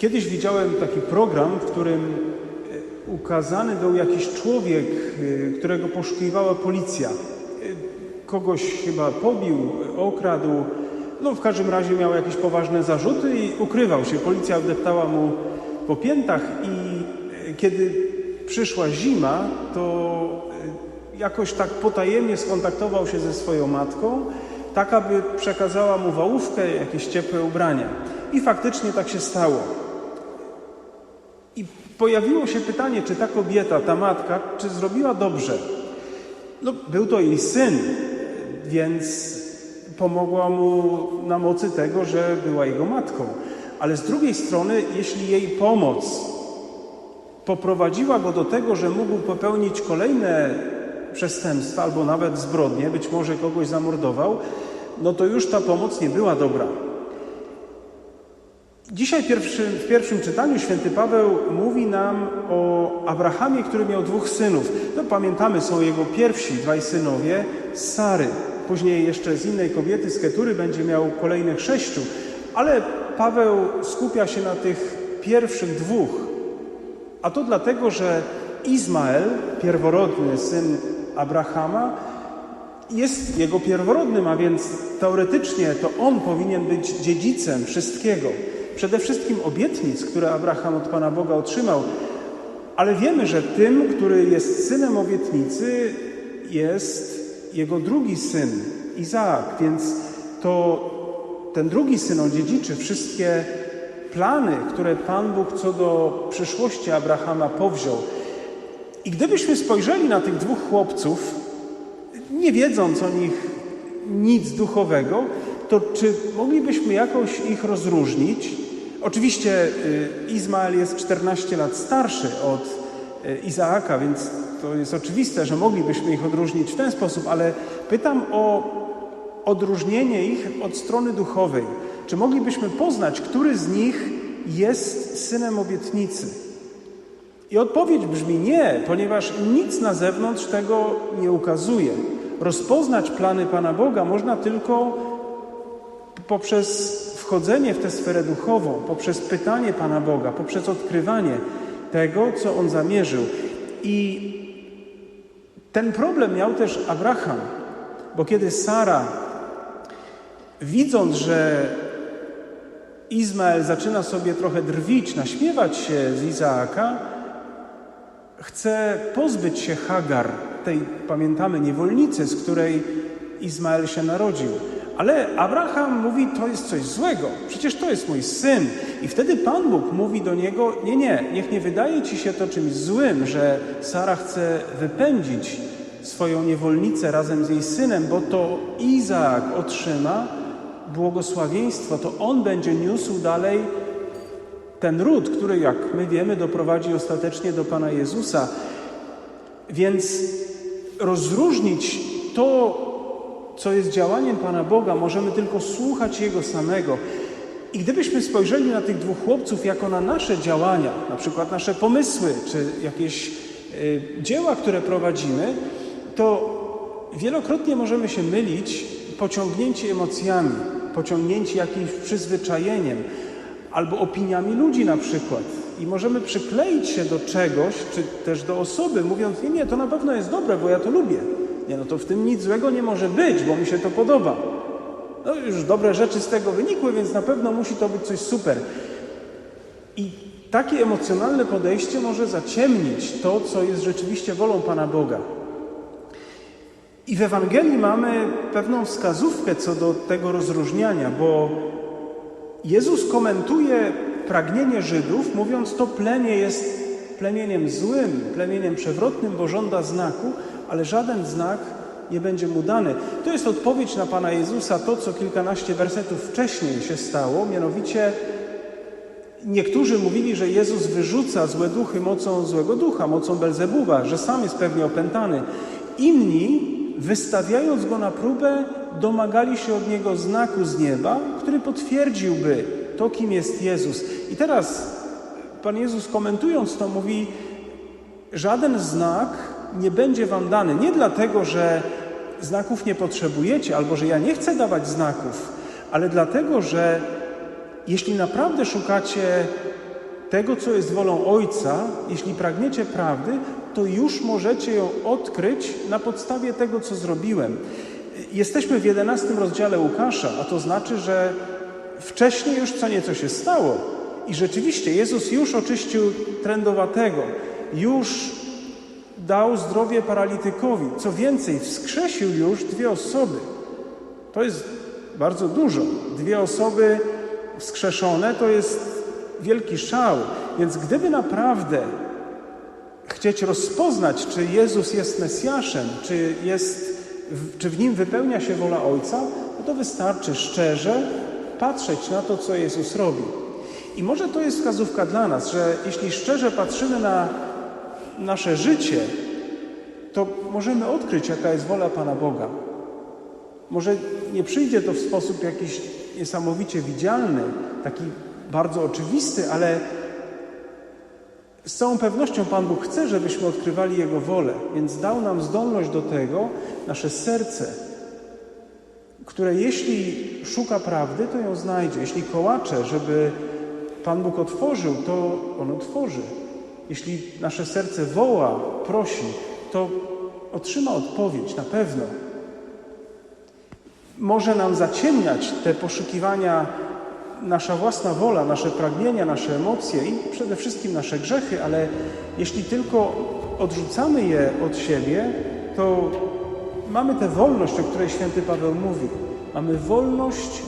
Kiedyś widziałem taki program, w którym e, ukazany był jakiś człowiek, e, którego poszukiwała policja. E, Kogoś chyba pobił, okradł, no w każdym razie miał jakieś poważne zarzuty i ukrywał się. Policja wdeptała mu po piętach i kiedy przyszła zima, to jakoś tak potajemnie skontaktował się ze swoją matką, tak aby przekazała mu wałówkę, jakieś ciepłe ubrania. I faktycznie tak się stało. I pojawiło się pytanie, czy ta kobieta, ta matka, czy zrobiła dobrze. No, był to jej syn, więc pomogła mu na mocy tego, że była jego matką. Ale z drugiej strony, jeśli jej pomoc poprowadziła go do tego, że mógł popełnić kolejne przestępstwa albo nawet zbrodnie, być może kogoś zamordował, no to już ta pomoc nie była dobra. Dzisiaj pierwszy, w pierwszym czytaniu święty Paweł mówi nam o Abrahamie, który miał dwóch synów. No, pamiętamy, są jego pierwsi dwaj synowie z Sary. Później jeszcze z innej kobiety, z Ketury, będzie miał kolejnych sześciu. Ale Paweł skupia się na tych pierwszych dwóch. A to dlatego, że Izmael, pierworodny syn Abrahama, jest jego pierworodnym, a więc teoretycznie to on powinien być dziedzicem wszystkiego. Przede wszystkim obietnic, które Abraham od Pana Boga otrzymał. Ale wiemy, że tym, który jest synem obietnicy, jest jego drugi syn, Izaak. Więc to ten drugi syn odziedziczy wszystkie plany, które Pan Bóg co do przyszłości Abrahama powziął. I gdybyśmy spojrzeli na tych dwóch chłopców, nie wiedząc o nich nic duchowego, to czy moglibyśmy jakoś ich rozróżnić? Oczywiście y, Izmael jest 14 lat starszy od y, Izaaka, więc to jest oczywiste, że moglibyśmy ich odróżnić w ten sposób, ale pytam o odróżnienie ich od strony duchowej. Czy moglibyśmy poznać, który z nich jest synem obietnicy? I odpowiedź brzmi nie, ponieważ nic na zewnątrz tego nie ukazuje. Rozpoznać plany Pana Boga można tylko poprzez wchodzenie w tę sferę duchową, poprzez pytanie Pana Boga, poprzez odkrywanie tego, co On zamierzył. I ten problem miał też Abraham, bo kiedy Sara, widząc, że Izmael zaczyna sobie trochę drwić, naśmiewać się z Izaaka, chce pozbyć się Hagar, tej, pamiętamy, niewolnicy, z której Izmael się narodził. Ale Abraham mówi, to jest coś złego, przecież to jest mój syn. I wtedy Pan Bóg mówi do niego, nie, nie, niech nie wydaje ci się to czymś złym, że Sara chce wypędzić swoją niewolnicę razem z jej synem, bo to Izaak otrzyma błogosławieństwo, to on będzie niósł dalej ten ród, który, jak my wiemy, doprowadzi ostatecznie do Pana Jezusa. Więc rozróżnić to, co jest działaniem Pana Boga, możemy tylko słuchać Jego samego. I gdybyśmy spojrzeli na tych dwóch chłopców jako na nasze działania, na przykład nasze pomysły, czy jakieś y, dzieła, które prowadzimy, to wielokrotnie możemy się mylić pociągnięci emocjami, pociągnięci jakimś przyzwyczajeniem albo opiniami ludzi na przykład. I możemy przykleić się do czegoś, czy też do osoby, mówiąc, nie, nie, to na pewno jest dobre, bo ja to lubię. Nie, no to w tym nic złego nie może być, bo mi się to podoba. No już dobre rzeczy z tego wynikły, więc na pewno musi to być coś super. I takie emocjonalne podejście może zaciemnić to, co jest rzeczywiście wolą Pana Boga. I w Ewangelii mamy pewną wskazówkę co do tego rozróżniania, bo Jezus komentuje pragnienie Żydów, mówiąc, to plemię jest plemieniem złym, plemieniem przewrotnym, bo żąda znaku, ale żaden znak nie będzie mu dany. To jest odpowiedź na Pana Jezusa, to co kilkanaście wersetów wcześniej się stało, mianowicie niektórzy mówili, że Jezus wyrzuca złe duchy mocą złego ducha, mocą Belzebuba, że sam jest pewnie opętany. Inni, wystawiając go na próbę, domagali się od niego znaku z nieba, który potwierdziłby to, kim jest Jezus. I teraz Pan Jezus komentując to mówi, żaden znak nie będzie wam dany. Nie dlatego, że znaków nie potrzebujecie, albo że ja nie chcę dawać znaków, ale dlatego, że jeśli naprawdę szukacie tego, co jest wolą Ojca, jeśli pragniecie prawdy, to już możecie ją odkryć na podstawie tego, co zrobiłem. Jesteśmy w 11 rozdziale Łukasza, a to znaczy, że wcześniej już co nieco się stało. I rzeczywiście Jezus już oczyścił trędowatego, już dał zdrowie paralitykowi. Co więcej, wskrzesił już dwie osoby. To jest bardzo dużo. Dwie osoby wskrzeszone to jest wielki szał. Więc gdyby naprawdę chcieć rozpoznać, czy Jezus jest Mesjaszem, czy, jest, czy w nim wypełnia się wola Ojca, no to wystarczy szczerze patrzeć na to, co Jezus robi. I może to jest wskazówka dla nas, że jeśli szczerze patrzymy na nasze życie, to możemy odkryć, jaka jest wola Pana Boga. Może nie przyjdzie to w sposób jakiś niesamowicie widzialny, taki bardzo oczywisty, ale z całą pewnością Pan Bóg chce, żebyśmy odkrywali Jego wolę, więc dał nam zdolność do tego, nasze serce, które jeśli szuka prawdy, to ją znajdzie. Jeśli kołacze, żeby Pan Bóg otworzył, to On otworzy. Jeśli nasze serce woła, prosi, to otrzyma odpowiedź na pewno. Może nam zaciemniać te poszukiwania nasza własna wola, nasze pragnienia, nasze emocje i przede wszystkim nasze grzechy, ale jeśli tylko odrzucamy je od siebie, to mamy tę wolność, o której święty Paweł mówi. Mamy wolność,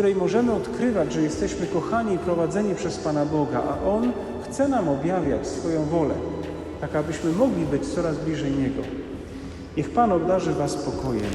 której możemy odkrywać, że jesteśmy kochani i prowadzeni przez Pana Boga, a On chce nam objawiać swoją wolę, tak abyśmy mogli być coraz bliżej Niego. Niech Pan obdarzy Was spokojem.